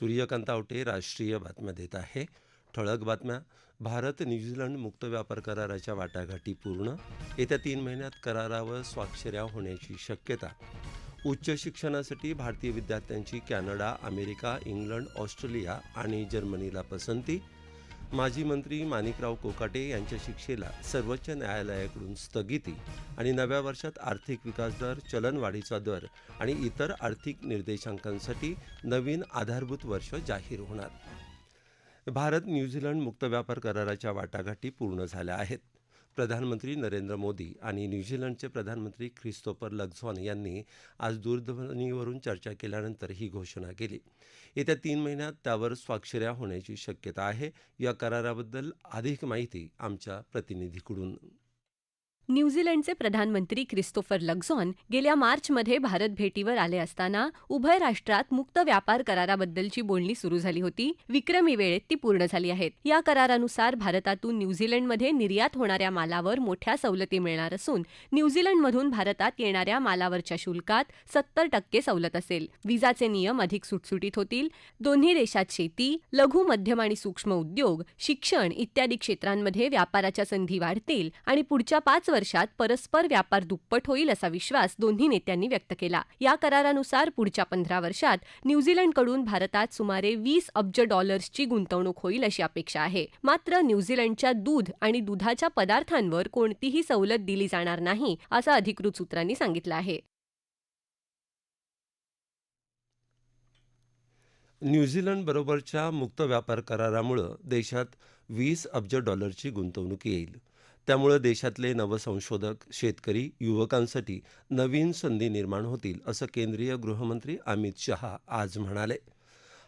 सूर्यकांत आवटे राष्ट्रीय बातम्या देत आहे. ठळक बातम्या. भारत न्यूझीलंड मुक्त व्यापार कराराच्या वाटाघाटी पूर्ण. येत्या तीन महिन्यात करारावर स्वाक्षऱ्या होण्याची शक्यता. उच्च शिक्षणासाठी भारतीय विद्यार्थ्यांची कॅनडा अमेरिका इंग्लंड ऑस्ट्रेलिया आणि जर्मनीला पसंती. माजी मंत्री माणिकराव कोकाटे यांच्या शिक्षेला सर्वोच्च न्यायालयाकडून स्थगिती आणि नव्या वर्षात आर्थिक विकास दर चलनवाढीचा दर आणि इतर आर्थिक निर्देशांकांसाठी नवीन आधारभूत वर्ष जाहीर होणार. भारत न्यूझीलंड मुक्त व्यापार कराराच्या वाटाघाटी पूर्ण झाल्या आहेत. प्रधानमंत्री नरेंद्र मोदी आणि न्यूझीलंडचे प्रधानमंत्री ख्रिस्तोफर लक्झॉन यांनी आज दूरध्वनीवरून चर्चा केल्यानंतर ही घोषणा केली. येत्या तीन महिन्यात त्यावर स्वाक्षऱ्या होण्याची शक्यता आहे. या कराराबद्दल अधिक माहिती आमच्या प्रतिनिधीकडून. न्यूझीलंडचे प्रधानमंत्री क्रिस्तोफर लक्झॉन गेल्या मार्चमध्ये भारत भेटीवर आले असताना उभय राष्ट्रात मुक्त व्यापार कराराबद्दलची बोलणी सुरू झाली होती. विक्रमी वेळेत ती पूर्ण झाली आहेत. या करारानुसार भारतातून न्यूझीलंडमध्ये निर्यात होणाऱ्या मालावर मोठ्या सवलती मिळणार असून न्यूझीलंडमधून भारतात येणाऱ्या मालावरच्या शुल्कात सत्तर टक्के सवलत असेल. विजाचे नियम अधिक सुटसुटीत होतील. दोन्ही देशात शेती लघु मध्यम आणि सूक्ष्म उद्योग शिक्षण इत्यादी क्षेत्रांमध्ये व्यापाराच्या संधी वाढतील आणि पुढच्या पाच वर्षात परस्पर व्यापार दुप्पट होईल असा विश्वास दोन्ही नेत्यांनी व्यक्त केला. या करारानुसार पुढच्या पंधरा वर्षात न्यूझीलंडकडून भारतात सुमारे वीस अब्ज डॉलर्सची गुंतवणूक होईल अशी अपेक्षा आहे. मात्र न्यूझीलंडच्या दूध आणि दुधाच्या पदार्थांवर कोणतीही सवलत दिली जाणार नाही असं अधिकृत सूत्रांनी सांगितलं आहे. न्यूझीलंडबरोबरच्या मुक्त व्यापार करारामुळं देशात वीस अब्ज डॉलरची गुंतवणूक येईल. त्यामुळं देशातले नवसंशोधक शेतकरी युवकांसाठी नवीन संधी निर्माण होतील असं केंद्रीय गृहमंत्री अमित शहा आज म्हणाले.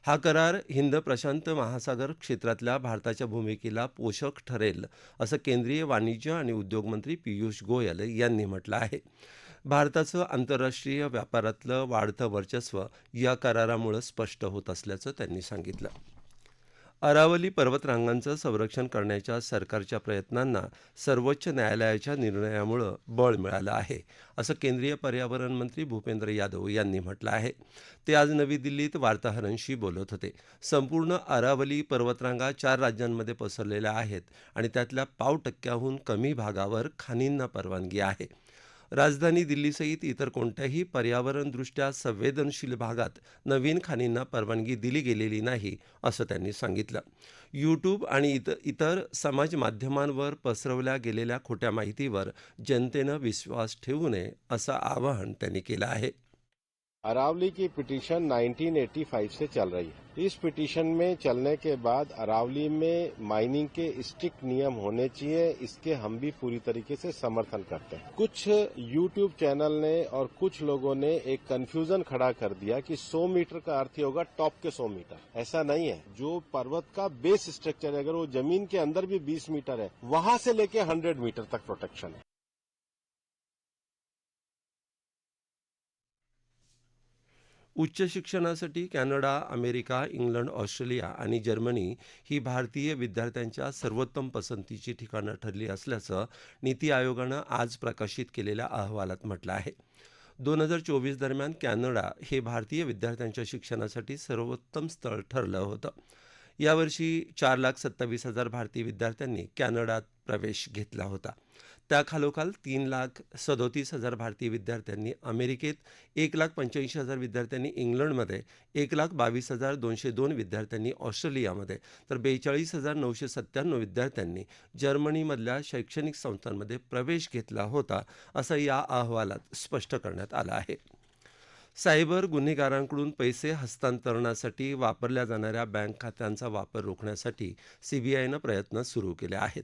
हा करार हिंद प्रशांत महासागर क्षेत्रातल्या भारताच्या भूमिकेला पोषक ठरेल असं केंद्रीय वाणिज्य आणि उद्योगमंत्री पियुष गोयल यांनी म्हटलं आहे. भारताचं आंतरराष्ट्रीय व्यापारातलं वाढतं वर्चस्व या करारामुळं स्पष्ट होत असल्याचं त्यांनी सांगितलं. अरावली पर्वतरांगांचं संरक्षण करण्याच्या सरकारच्या प्रयत्नांना सर्वोच्च न्यायालयाच्या निर्णयामुळं बळ मिळालं आहे असं केंद्रीय पर्यावरण मंत्री भूपेंद्र यादव यांनी म्हटलं आहे. ते आज नवी दिल्लीत वार्ताहरांशी बोलत होते. संपूर्ण अरावली पर्वतरांगा चार राज्यांमध्ये पसरलेल्या आहेत आणि त्यातल्या पाव टक्क्याहून कमी भागावर खाणींना परवानगी आहे. राजधानी दिल्लीसहित इतर कोणत्याही पर्यावरणदृष्ट्या संवेदनशील भागात नवीन खाणींना परवानगी दिली गेलेली नाही असं त्यांनी सांगितलं. यूट्यूब आणि इतर इतर समाज माध्यमांवर पसरवल्या गेलेल्या खोट्या माहितीवर जनतेनं विश्वास ठेवू नये असं आवाहन त्यांनी केलं आहे. अरावली की पिटीशन 1985 से चल रही है। इस पिटीशन में चलने के बाद अरावली में माइनिंग के स्ट्रिक्ट नियम होने चाहिए, इसके हम भी पूरी तरीके से समर्थन करते हैं। कुछ यूट्यूब चैनल ने और कुछ लोगों ने एक कंफ्यूजन खड़ा कर दिया कि 100 मीटर का अर्थ होगा टॉप के 100 मीटर। ऐसा नहीं है। जो पर्वत का बेस स्ट्रक्चर है, अगर वो ज़मीन के अंदर भी 20 मीटर है, वहाँ से लेके 100 मीटर तक प्रोटेक्शन है। उच्च शिक्षणासाठी कॅनडा अमेरिका इंग्लंड ऑस्ट्रेलिया आणि जर्मनी ही भारतीय विद्यार्थ्यांच्या सर्वोत्तम पसंतीची ठिकाणं ठरली असल्याचं नीती आयोगानं आज प्रकाशित केलेल्या अहवालात म्हटलं आहे. दोन हजार चोवीस दरम्यान कॅनडा हे भारतीय विद्यार्थ्यांच्या शिक्षणासाठी सर्वोत्तम स्थळ ठरलं होतं. यावर्षी चार लाख सत्तावीस हजार भारतीय विद्यार्थ्यांनी कॅनडात प्रवेश घेतला होता. त्याखालोखाल तीन लाख सदोतीस हजार भारतीय विद्यार्थ्यांनी अमेरिकेत एक लाख पंच्याऐंशी हजार विद्यार्थ्यांनी इंग्लंडमध्ये एक लाख बावीस हजार दोनशे दोन विद्यार्थ्यांनी ऑस्ट्रेलियामध्ये तर बेचाळीस हजार नऊशे सत्त्याण्णव विद्यार्थ्यांनी जर्मनीमधल्या शैक्षणिक संस्थांमध्ये प्रवेश घेतला होता असं या अहवालात स्पष्ट करण्यात आलं आहे. सायबर गुन्हेगारांकडून पैसे हस्तांतरणासाठी वापरल्या जाणाऱ्या बँक खात्यांचा वापर रोखण्यासाठी सीबीआयनं प्रयत्न सुरू केले आहेत.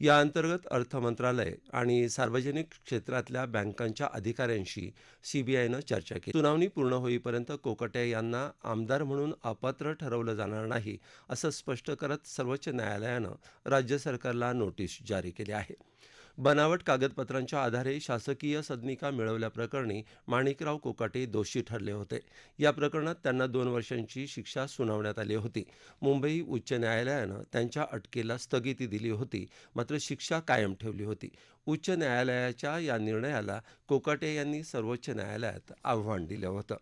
या अंतर्गत अर्थ मंत्रालय आणि सार्वजनिक क्षेत्रातल्या बँकांच्या अधिकाऱ्यांशी सीबीआयनं चर्चा केली. सुनावणी पूर्ण होईपर्यंत कोकटे यांना आमदार म्हणून अपात्र ठरवलं जाणार नाही असं स्पष्ट करत सर्वोच्च न्यायालयानं राज्य सरकारला नोटीस जारी केली आहे. बनावट कागदपत्रांच्या आधारे शासकीय सदनिका मिळवल्याप्रकरणी माणिकराव कोकाटे दोषी ठरले होते. या प्रकरणात त्यांना दोन वर्षांची शिक्षा सुनावण्यात आली होती. मुंबई उच्च न्यायालयानं त्यांच्या अटकेला स्थगिती दिली होती मात्र शिक्षा कायम ठेवली होती. उच्च न्यायालयाच्या या निर्णयाला कोकाटे यांनी सर्वोच्च न्यायालयात आव्हान दिलं होतं.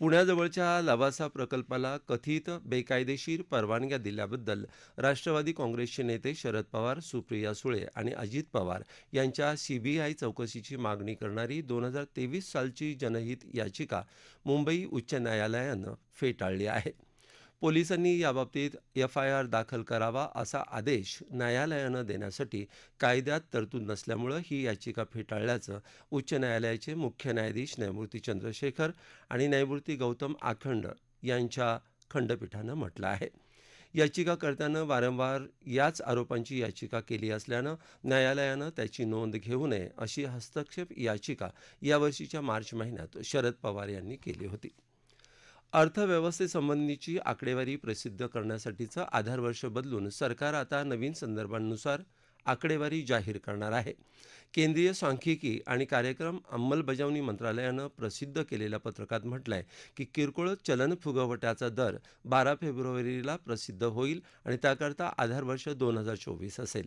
पुण्याजवळच्या लवासा प्रकल्पाला कथित बेकायदेशीर परवानग्या दिल्याबद्दल राष्ट्रवादी काँग्रेसचे नेते शरद पवार सुप्रिया सुळे आणि अजित पवार यांच्या सीबीआय चौकशीची मागणी करणारी दोन हजार तेवीस सालची जनहित याचिका मुंबई उच्च न्यायालयानं फेटाळली आहे. पोलिसांनी याबाबतीत एफ आय आर दाखल करावा असा आदेश न्यायालयानं देण्यासाठी कायद्यात तरतूद नसल्यामुळं ही याचिका फेटाळल्याचं उच्च न्यायालयाचे मुख्य न्यायाधीश न्यायमूर्ती चंद्रशेखर आणि न्यायमूर्ती गौतम आखंड यांच्या खंडपीठानं म्हटलं आहे. याचिकाकर्त्यानं वारंवार याच आरोपांची याचिका केली असल्यानं न्यायालयानं त्याची नोंद घेऊ नये अशी हस्तक्षेप याचिका यावर्षीच्या मार्च महिन्यात शरद पवार यांनी केली होती. अर्थव्यवस्थेसंबंधीची आकडेवारी प्रसिद्ध करण्यासाठीचं आधार वर्ष बदलून सरकार आता नवीन संदर्भांनुसार आकडेवारी जाहीर करणार आहे. केंद्रीय सांख्यिकी आणि कार्यक्रम अंमलबजावणी मंत्रालयानं प्रसिद्ध केलेल्या पत्रकात म्हटलंय की किरकोळ चलन फुगवट्याचा दर बारा फेब्रुवारीला प्रसिद्ध होईल आणि त्याकरता आधार वर्ष दोन हजार चोवीस असेल.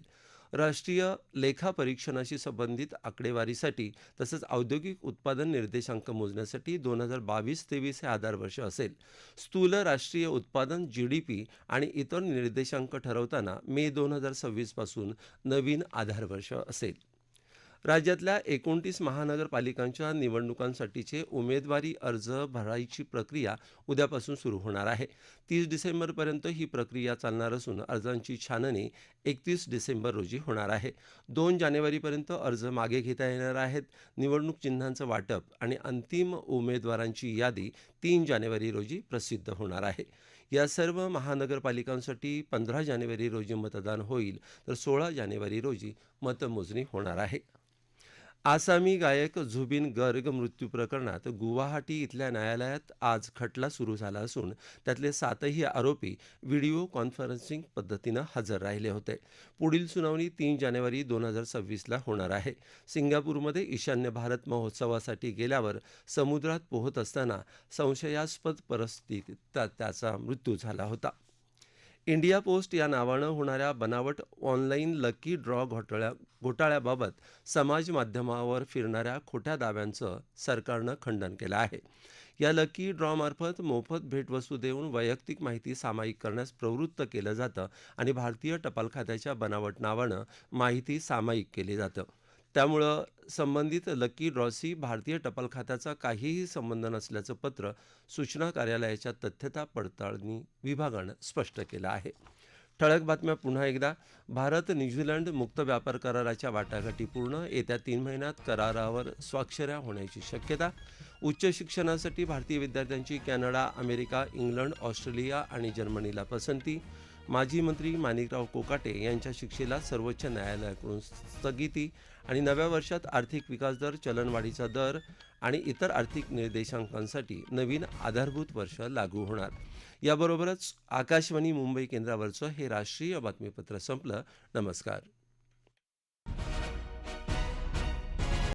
राष्ट्रीय लेखा परीक्षणाशी संबंधित आकडेवारीसाठी तसंच औद्योगिक उत्पादन निर्देशांक मोजण्यासाठी दोन हजार बावीस तेवीस हे आधार वर्ष असेल. स्थूल राष्ट्रीय उत्पादन जी डी पी आणि इतर निर्देशांक ठरवताना मे दोन हजार सव्वीसपासून नवीन आधार वर्ष असेल. राज्यातल्या एकोणतीस महानगरपालिकांच्या निवडणुकांसाठीचे उमेदवारी अर्ज भरायची प्रक्रिया उद्यापासून सुरू होणार आहे. तीस डिसेंबरपर्यंत ही प्रक्रिया चालणार असून अर्जांची छाननी एकतीस डिसेंबर रोजी होणार आहे. दोन जानेवारीपर्यंत अर्ज मागे घेता येणार आहेत. निवडणूक चिन्हांचं वाटप आणि अंतिम उमेदवारांची यादी तीन जानेवारी रोजी प्रसिद्ध होणार आहे. या सर्व महानगरपालिकांसाठी पंधरा जानेवारी रोजी मतदान होईल तर सोळा जानेवारी रोजी मतमोजणी होणार आहे. आसामी गायक झुबिन गर्ग मृत्यू प्रकरणात गुवाहाटी इथल्या न्यायालयात आज खटला सुरू झाला असून त्यातले सातही आरोपी व्हिडिओ कॉन्फरन्सिंग पद्धतीनं हजर राहिले होते. पुढील सुनावणी तीन जानेवारी दोन हजार सव्वीसला होणार आहे. सिंगापूरमध्ये ईशान्य भारत महोत्सवासाठी गेल्यावर समुद्रात पोहत असताना संशयास्पद परिस्थितीत त्याचा मृत्यू झाला होता. इंडिया पोस्ट या नावानं होणाऱ्या बनावट ऑनलाईन लकी ड्रॉ घोटाळ्या घोटाळ्याबाबत समाज माध्यमावर फिरणाऱ्या खोट्या दाव्यांचं सरकारनं खंडन केलं आहे. या लकी ड्रॉमार्फत मोफत भेटवस्तू देऊन वैयक्तिक माहिती सामायिक करण्यास प्रवृत्त केलं जातं आणि भारतीय टपाल खात्याच्या बनावट नावानं माहिती सामायिक केली जातं. त्यामुळं संबंधित लकी ड्रॉशी भारतीय टपाल खात्याचा काहीही संबंध नसल्याचं पत्र सूचना कार्यालयाच्या तथ्यता पडताळणी विभागानं स्पष्ट केलं आहे. ठळक बातम्या पुन्हा एकदा. भारत न्यूझीलंड मुक्त व्यापार कराराच्या वाटाघाटी पूर्ण येत्या तीन महिन्यात करारावर स्वाक्षऱ्या होण्याची शक्यता. उच्च शिक्षणासाठी भारतीय विद्यार्थ्यांची कॅनडा अमेरिका इंग्लंड ऑस्ट्रेलिया आणि जर्मनीला पसंती. माजी मंत्री माणिकराव कोकाटे यांच्या शिक्षेला सर्वोच्च न्यायालयाकडून स्थगिती. आणि नव्या वर्षात आर्थिक विकास दर चलनवाढीचा दर आणि इतर आर्थिक निर्देशांकांसाठी नवीन आधारभूत वर्ष लागू होणार. याबरोबरच आकाशवाणी मुंबई केंद्रावरचं हे राष्ट्रीय बातमीपत्र संपलं. नमस्कार.